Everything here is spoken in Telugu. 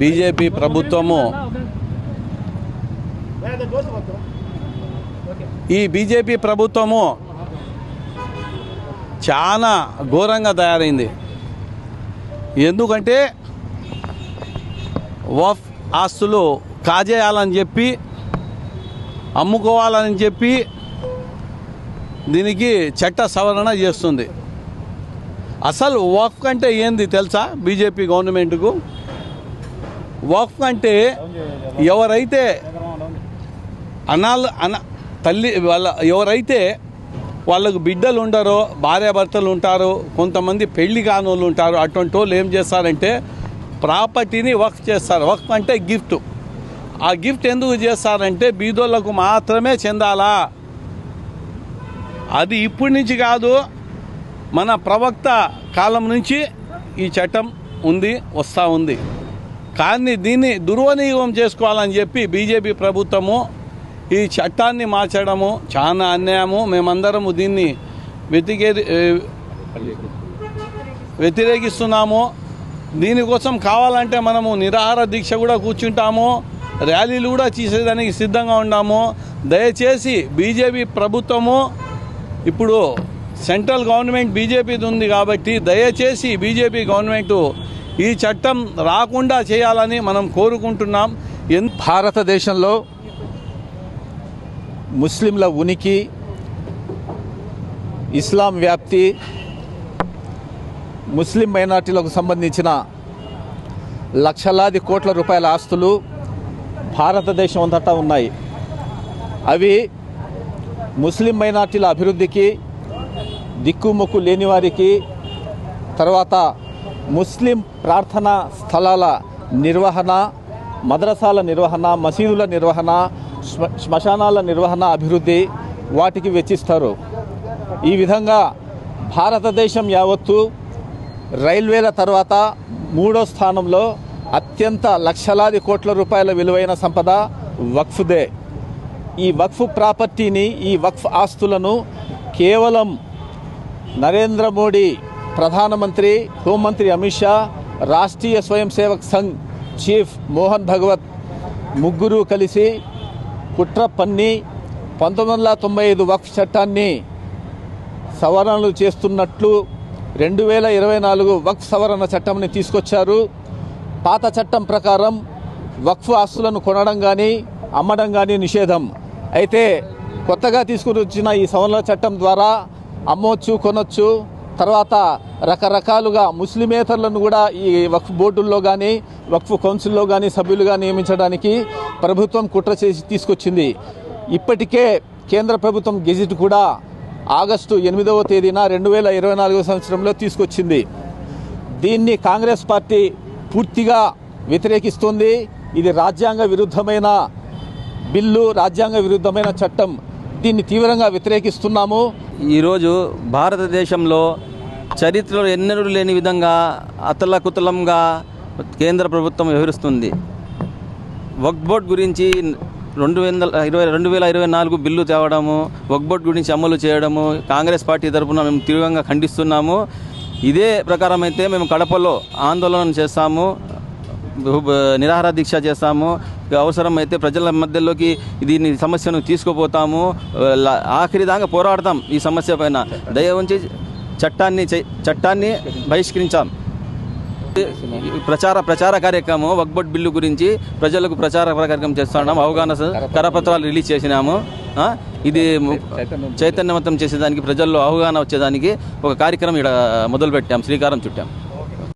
బీజేపీ ప్రభుత్వము ఈ బీజేపీ ప్రభుత్వము చాలా ఘోరంగా తయారైంది. ఎందుకంటే వఫ్ ఆస్తులు కాజేయాలని చెప్పి అమ్ముకోవాలని చెప్పి దీనికి చట్ట సవరణ చేస్తుంది. అసలు వఫ్ అంటే ఏంది తెలుసా బీజేపీ గవర్నమెంట్కు? వక్ఫ్ అంటే ఎవరైతే అనాలు అన తల్లి వాళ్ళ ఎవరైతే వాళ్ళకు బిడ్డలు ఉండరో భార్యాభర్తలు ఉంటారు కొంతమంది పెళ్ళి కాని వాళ్ళు ఉంటారు అటువంటి వాళ్ళు ఏం చేస్తారంటే ప్రాపర్టీని వర్క్ చేస్తారు. వర్క్ అంటే గిఫ్ట్. ఆ గిఫ్ట్ ఎందుకు చేస్తారంటే బీదోళ్ళకు మాత్రమే చెందాలా? అది ఇప్పటి నుంచి కాదు మన ప్రవక్త కాలం నుంచి ఈ చట్టం ఉంది వస్తూ ఉంది. కానీ దీన్ని దుర్వినియోగం చేసుకోవాలని చెప్పి బీజేపీ ప్రభుత్వము ఈ చట్టాన్ని మార్చడము చాలా అన్యాయము. మేమందరము దీన్ని వ్యతిరే వ్యతిరేకిస్తున్నాము. దీనికోసం కావాలంటే మనము నిరాహార దీక్ష కూడా కూర్చుంటాము. ర్యాలీలు కూడా చేసేదానికి సిద్ధంగా ఉన్నాము. దయచేసి బీజేపీ ప్రభుత్వము ఇప్పుడు సెంట్రల్ గవర్నమెంట్ బీజేపీది ఉంది కాబట్టి దయచేసి బీజేపీ గవర్నమెంట్ ఈ చట్టం రాకుండా చేయాలని మనం కోరుకుంటున్నాం. ఎన్ భారతదేశంలో ముస్లింల ఉనికి ఇస్లాం వ్యాప్తి ముస్లిం మైనార్టీలకు సంబంధించిన లక్షలాది కోట్ల రూపాయల ఆస్తులు భారతదేశం అంతటా ఉన్నాయి. అవి ముస్లిం మైనార్టీల అభివృద్ధికి దిక్కుమొక్కు లేని వారికి తర్వాత ముస్లిం ప్రార్థనా స్థలాల నిర్వహణ మద్రసాల నిర్వహణ మసీదుల నిర్వహణ శ్మశానాల నిర్వహణ అభివృద్ధి వాటికి వెచ్చిస్తారు. ఈ విధంగా భారతదేశం యావత్తు రైల్వేల తర్వాత మూడో స్థానంలో అత్యంత లక్షలాది కోట్ల రూపాయల విలువైన సంపద వక్ఫ్దే ఈ వక్ఫ్ ప్రాపర్టీని ఈ వక్ఫ్ ఆస్తులను కేవలం నరేంద్ర మోడీ ప్రధానమంత్రి హోంమంత్రి అమిత్ షా రాష్ట్రీయ స్వయం సేవక్ సంఘ్ చీఫ్ మోహన్ భగవత్ ముగ్గురు కలిసి కుట్ర పన్ని పంతొమ్మిది వందల తొంభై ఐదు వక్ఫ్ చట్టాన్ని సవరణలు చేస్తున్నట్లు రెండు వేల ఇరవై నాలుగు వక్ఫ్ సవరణ చట్టంని తీసుకొచ్చారు. పాత చట్టం ప్రకారం వక్ఫ్ ఆస్తులను కొనడం కానీ అమ్మడం కానీ నిషేధం. అయితే కొత్తగా తీసుకుని వచ్చిన ఈ సవరణ చట్టం ద్వారా అమ్మవచ్చు కొనొచ్చు తర్వాత రకరకాలుగా ముస్లిమేతరులను కూడా ఈ వక్ఫ్ బోర్డుల్లో కానీ వక్ఫ్ కౌన్సిల్లో కానీ సభ్యులుగా నియమించడానికి ప్రభుత్వం కుట్ర చేసి తీసుకొచ్చింది. ఇప్పటికే కేంద్ర ప్రభుత్వం గెజిట్ కూడా ఆగస్టు ఎనిమిదవ తేదీన రెండు వేల ఇరవై నాలుగవ సంవత్సరంలో తీసుకొచ్చింది. దీన్ని కాంగ్రెస్ పార్టీ పూర్తిగా వ్యతిరేకిస్తుంది. ఇది రాజ్యాంగ విరుద్ధమైన బిల్లు రాజ్యాంగ విరుద్ధమైన చట్టం. దీన్ని తీవ్రంగా వ్యతిరేకిస్తున్నాము. ఈరోజు భారతదేశంలో చరిత్రలో ఎన్నడూ లేని విధంగా అతలకుతలంగా కేంద్ర ప్రభుత్వం వ్యవహరిస్తుంది. వక్ బోర్డ్ గురించి రెండు వందల ఇరవై రెండు వేల ఇరవై నాలుగు బిల్లు తేవడము వక్ బోర్డ్ గురించి అమలు చేయడము కాంగ్రెస్ పార్టీ తరఫున మేము తీవ్రంగా ఖండిస్తున్నాము. ఇదే ప్రకారం అయితే మేము కడపలో ఆందోళన చేస్తాము నిరాహార దీక్ష చేస్తాము. అవసరమైతే ప్రజల మధ్యలోకి దీని సమస్యను తీసుకుపోతాము. లా- ఆఖరి దాకా పోరాడతాం ఈ సమస్య పైన. దయ ఉంచి చట్టాన్ని చట్టాన్ని బహిష్కరించాం. ప్రచార ప్రచార కార్యక్రమం వక్బట్ బిల్లు గురించి ప్రజలకు ప్రచార కార్యక్రమం చేస్తున్నాం. అవగాహన కరపత్రాలు రిలీజ్ చేసినాము. ఇది చైతన్యవంతం చేసేదానికి ప్రజల్లో అవగాహన వచ్చేదానికి ఒక కార్యక్రమం ఇక్కడ మొదలుపెట్టాం. శ్రీకారం చుట్టాం.